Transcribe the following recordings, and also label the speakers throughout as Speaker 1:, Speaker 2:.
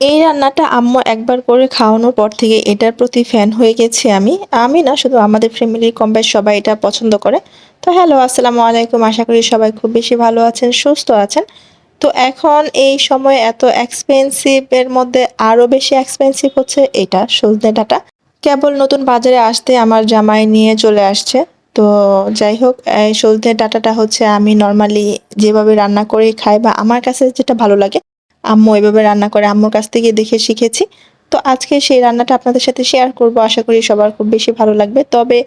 Speaker 1: এই রান্নাটা আম্মু একবার করে খাওয়ানোর পর থেকে এটার প্রতি ফ্যান হয়ে গেছি আমি। আমি না, শুধু আমাদের ফ্যামিলির কম বেশ সবাই এটা পছন্দ করে। তো হ্যালো আসসালামু আলাইকুম। আশা করি সবাই খুব বেশি ভালো আছেন, সুস্থ আছেন। তো এখন এই সময় এত এক্সপেন্সিভের মধ্যে আরও বেশি এক্সপেন্সিভ হচ্ছে এটা, সজনে ডাটা। কেবল নতুন বাজারে আসতে আমার জামাই নিয়ে চলে আসছে। তো যাই হোক সজনে ডাটাটা হচ্ছে আমি নর্মালি যেভাবে রান্না করে খাই বা আমার কাছে যেটা ভালো লাগে আম্মু এভাবে রান্না করে আম্মুর কাছ থেকে দেখে শিখেছি। তো আজকে সেই রান্নাটা আপনাদের সাথে শেয়ার করব। আশা করি সবার খুব বেশি ভালো লাগবে। তবে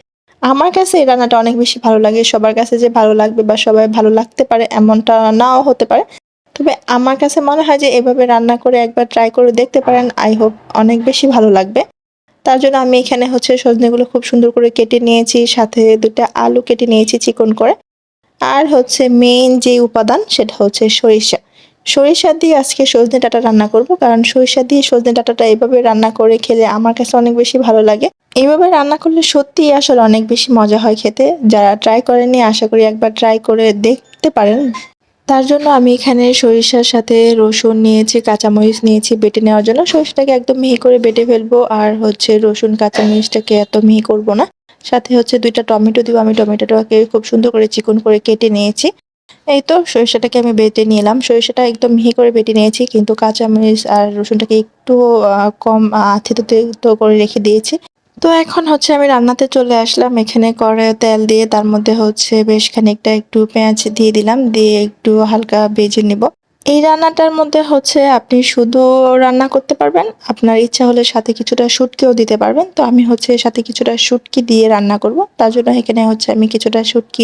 Speaker 1: আমার কাছে এই রান্নাটা অনেক বেশি ভালো লাগে। সবার কাছে যে ভালো লাগবে বা সবাই ভালো লাগতে পারে এমনটা নাও হতে পারে। তবে আমার কাছে মনে হয় যে এভাবে রান্না করে একবার ট্রাই করে দেখতে পারেন। আই হোপ অনেক বেশি ভালো লাগবে। তার জন্য আমি এখানে হচ্ছে সজনেগুলো খুব সুন্দর করে কেটে নিয়েছি। সাথে দুটা আলু কেটে নিয়েছি চিকন করে। আর হচ্ছে মেইন যে উপাদান সেটা হচ্ছে সরিষা। সরিষা দিয়ে আজকে সজনে ডাঁটা রান্না করব, কারণ সরিষা দিয়ে সজনে ডাঁটাটা এইভাবে রান্না করে খেলে আমার কাছে অনেক বেশি ভালো লাগে। এইভাবে রান্না করলে সত্যিই আসলে অনেক বেশি মজা হয় খেতে। যারা ট্রাই করেনি আশা করি একবার ট্রাই করে দেখতে পারেন। তার জন্য আমি এখানে সরিষার সাথে রসুন নিয়েছি, কাঁচামরিচ নিয়েছি বেটে নেওয়ার জন্য। সরিষাটাকে একদম মিহি করে বেটে ফেলব, আর হচ্ছে রসুন, কাঁচামরিচটাকে এত মিহি করব না। সাথে হচ্ছে দুইটা টমেটো দিব, আমি টমেটোটাকে খুব সুন্দর করে চিকন করে কেটে নিয়েছি। এই তো সরিষাটাকে আমি বেটে নিলাম। সরিষাটা একদম মিহি করে বেটে নিয়েছি, কিন্তু কাঁচামরিচ আর রসুনটাকে একটু কম আথিত করে রেখে দিয়েছি। তো এখন হচ্ছে আমি রান্নাতে চলে আসলাম। এখানে করে তেল দিয়ে, তার মধ্যে হচ্ছে বেশ খানিকটা একটু পেঁয়াজ দিয়ে দিলাম। দিয়ে একটু হালকা ভেজে নিব। এই রান্নাটার মধ্যে হচ্ছে আপনি শুধু রান্না করতে পারবেন, আপনার ইচ্ছা হলে সাথে কিছুটা শুটকিও দিতে পারবেন। তো আমি হচ্ছে সাথে কিছুটা শুটকি দিয়ে রান্না করব। তার জন্য এখানে হচ্ছে আমি কিছুটা শুটকি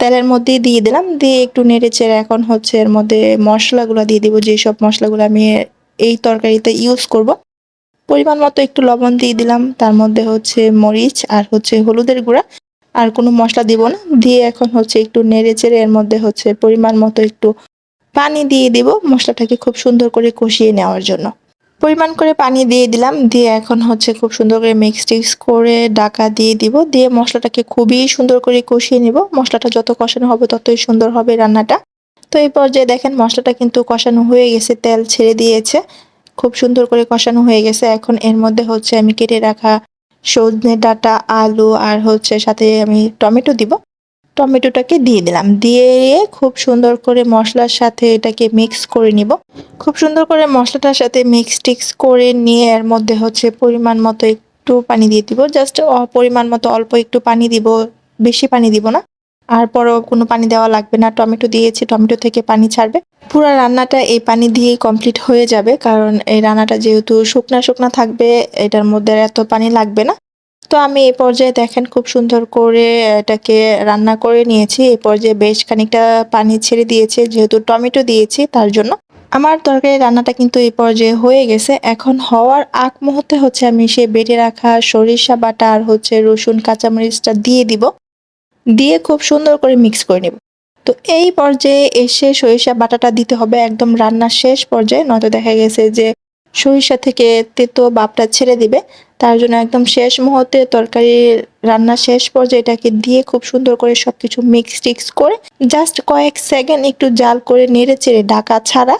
Speaker 1: তেলের মধ্যে দিয়ে দিলাম। দিয়ে একটু নেড়েচেড়ে এখন হচ্ছে এর মধ্যে মশলাগুলো দিয়ে দিব। যেসব মশলাগুলো আমি এই তরকারিতে ইউজ করব। পরিমাণ মতো একটু লবণ দিয়ে দিলাম। তার মধ্যে হচ্ছে মরিচ আর হচ্ছে হলুদের গুঁড়া। আর কোনো মশলা দিব না। দিয়ে এখন হচ্ছে একটু নেড়েচেড়ে এর মধ্যে হচ্ছে পরিমাণ মতো একটু পানি দিয়ে দিব মশলাটাকে খুব সুন্দর করে কষিয়ে নেওয়ার জন্য। পরিমাণ করে পানি দিয়ে দিলাম। দিয়ে এখন হচ্ছে খুব সুন্দর করে মিক্স টিক্স করে ডাকা দিয়ে দিব। দিয়ে মশলাটাকে খুবই সুন্দর করে কষিয়ে নিব। মশলাটা যত কষানো হবে ততই সুন্দর হবে রান্নাটা। তো এই পর্যায়ে দেখেন মশলাটা কিন্তু কষানো হয়ে গেছে, তেল ছেড়ে দিয়েছে। খুব সুন্দর করে কষানো হয়ে গেছে। এখন এর মধ্যে হচ্ছে আমি কেটে রাখা সজনে ডাঁটা, আলু আর হচ্ছে সাথে আমি টমেটো দিব। টমেটোটাকে দিয়ে দিলাম। দিয়ে খুব সুন্দর করে মশলার সাথে এটাকে মিক্স করে নিব। খুব সুন্দর করে মশলাটার সাথে মিক্স টিক্স করে নিয়ে এর মধ্যে হচ্ছে পরিমাণ মতো একটু পানি দিয়ে দিব। জাস্ট পরিমাণ মতো অল্প একটু পানি দিব, বেশি পানি দিব না। আর পরও কোনো পানি দেওয়া লাগবে না। টমেটো দিয়েছি, টমেটো থেকে পানি ছাড়বে। পুরো রান্নাটা এই পানি দিয়েই কমপ্লিট হয়ে যাবে। কারণ এই রান্নাটা যেহেতু শুকনা শুকনা থাকবে, এটার মধ্যে এত পানি লাগবে না। তো আমি এই পর্যায়ে দেখেন খুব সুন্দর করে এটাকে রান্না করে নিয়েছি। এই পর্যায়ে বেশ খানিকটা পানি ছেড়ে দিয়েছে, যেহেতু টমেটো দিয়েছি তার জন্য। আমার তরকারি রান্নাটা কিন্তু এই পর্যায়ে হয়ে গেছে। এখন হওয়ার আগ মুহূর্তে হচ্ছে আমি সে বেটে রাখা সরিষা বাটা আর হচ্ছে রসুন, কাঁচামরিচটা দিয়ে দিব। দিয়ে খুব সুন্দর করে মিক্স করে নেব। তো এই পর্যায়ে এসে সরিষা বাটাটা দিতে হবে। একদম রান্নার শেষ পর্যায়ে। নয়তো দেখা গেছে যে সরিষা থেকে তেতো বাপটা ছেড়ে দিবে। তার জন্য একদম শেষ মুহূর্তে তরকারি রান্নার শেষ পর্যায়ে এটাকে দিয়ে খুব সুন্দর করে সবকিছু মিক্স টিক্স করে জাস্ট কয়েক সেকেন্ড একটু জাল করে নেড়ে চেড়ে ঢাকা ছাড়া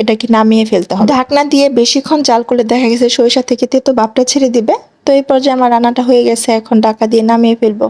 Speaker 1: এটাকে নামিয়ে ফেলতে হবে। ঢাকনা দিয়ে বেশিক্ষণ জাল করলে দেখা গেছে সরিষা থেকে তেতো বাপটা ছেড়ে দিবে। তো এই পর্যায়ে আমার রান্নাটা হয়ে গেছে, এখন ঢাকা দিয়ে নামিয়ে ফেলব।